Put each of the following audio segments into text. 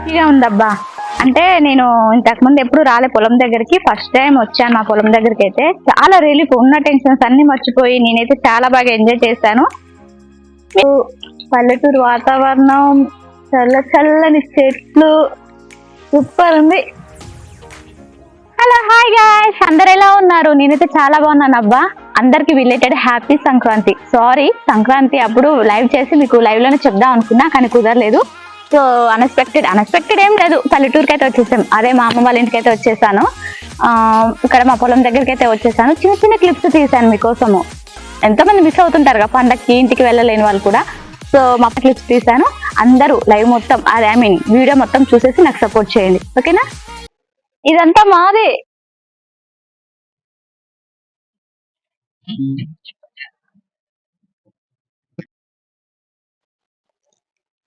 హ్యాపీగా ఉందబ్బా. అంటే నేను ఇంతకు ముందు ఎప్పుడు రాలే పొలం దగ్గరికి. ఫస్ట్ టైం వచ్చాను మా పొలం దగ్గరికి అయితే చాలా రిలీఫ్ ఉన్న టెన్షన్స్ అన్ని మర్చిపోయి నేనైతే చాలా బాగా ఎంజాయ్ చేశాను. పల్లెటూరు వాతావరణం చల్ల చల్లని చెట్లు సూపర్ ఉంది. హలో హాయ్ గాయ్స్ అందరు ఎలా ఉన్నారు? నేనైతే చాలా బాగున్నాను అబ్బా. అందరికి related happy Sankranti. Sorry Sankranti అప్పుడు లైవ్ చేసి మీకు లైవ్లోనే చెప్దాం అనుకున్నా కానీ కుదరలేదు. సో అన్ఎక్స్పెక్టెడ్ అన్ఎక్స్పెక్టెడ్ ఏం లేదు. పల్లెటూరుకి అయితే వచ్చేసాం. అదే మా అమ్మ వాళ్ళ ఇంటికి అయితే వచ్చేసాను ఇక్కడ మా పొలం దగ్గరికి అయితే వచ్చేసాను. చిన్న చిన్న క్లిప్స్ తీసాను మీకోసము. ఎంతమంది మిస్ అవుతుంటారు కదా పండక్కి ఇంటికి వెళ్ళలేని వాళ్ళు కూడా. సో మా క్లిప్స్ తీసాను అందరూ లైవ్ మొత్తం అదే ఐ మీన్ వీడియో మొత్తం చూసేసి నాకు సపోర్ట్ చేయండి. ఓకేనా ఇదంతా మాదే.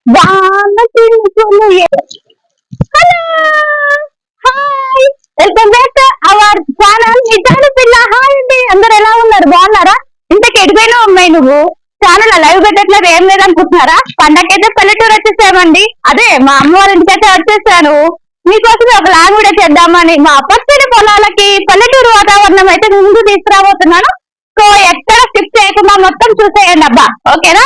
వాన వెల్కమ్ బ్యాక్ అవర్ ఛానల్ నిజాలు పిల్ల హాయ్ అండి అందరు ఎలా ఉన్నారు బాగున్నారా ఇంతకు ఎడిపోయినా అమ్మాయి నువ్వు ఛానల్ లైవ్ పెట్టట్లేదు ఏం లేదనుకుంటున్నారా పండగైతే పల్లెటూరు వచ్చేసామండి అదే మా అమ్మవారి ఇంటికైతే వచ్చేసాను మీకోసం ఒక లాంగ్ కూడా చేద్దామని మా పచ్చడి పొలాలకి పల్లెటూరు వాతావరణం అయితే ముందు తీసుకురాబోతున్నాను సో ఎక్కడ స్కిప్ చేయకుండా మొత్తం చూసేయండి అబ్బా ఓకేనా